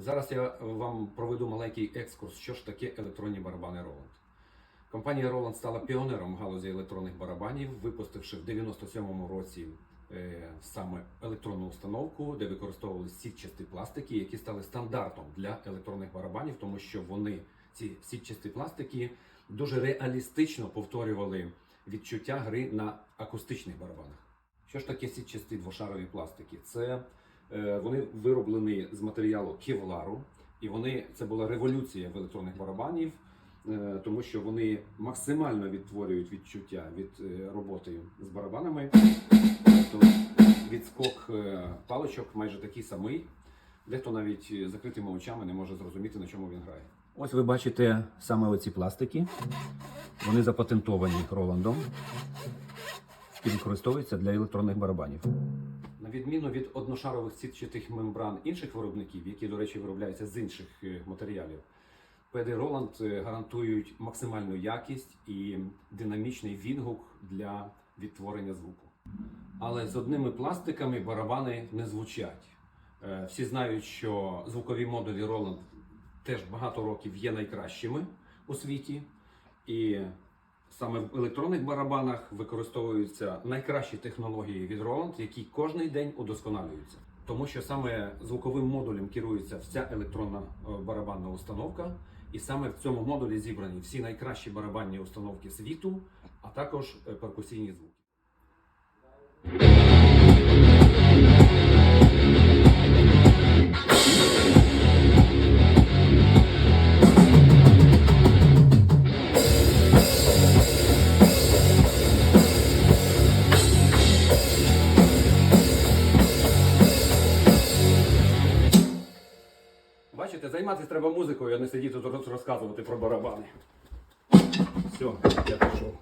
Зараз я вам проведу маленький екскурс, що ж таке електронні барабани Roland. Компанія Roland стала піонером галузі електронних барабанів, випустивши в 97-му році е, саме електронну установку, де використовували сітчасті пластики, які стали стандартом для електронних барабанів, тому що вони, ці сітчасті пластики, дуже реалістично повторювали відчуття гри на акустичних барабанах. Що ж таке сітчасті двошарові пластики? Це вони вироблені з матеріалу кевлару, і вони це була революція в електронних барабанів, е, тому що вони максимально відтворюють відчуття від е, роботи з барабанами. Тобто відскок е, паличок майже такий самий. Дехто навіть е, закритими очами не може зрозуміти, на чому він грає. Ось ви бачите саме оці пластики. Вони запатентовані Роландом і використовуються для електронних барабанів. На відміну від одношарових сітчатих мембран інших виробників, які, до речі, виробляються з інших е, матеріалів, PD Roland е, гарантують максимальну якість і динамічний відгук для відтворення звуку. Але з одними пластиками барабани не звучать. Е, Всі знають, що звукові модулі Roland теж багато років є найкращими у світі. І саме в електронних барабанах використовуються найкращі технології від Roland, які кожен день удосконалюються. Тому що саме звуковим модулем керується вся електронна е, барабанна установка, і саме в цьому модулі зібрані всі найкращі барабанні установки світу, а також е, перкусійні звуки. Бачите, займатися треба музикою, а не сидіти тут розказувати про барабани. Все, я пішов.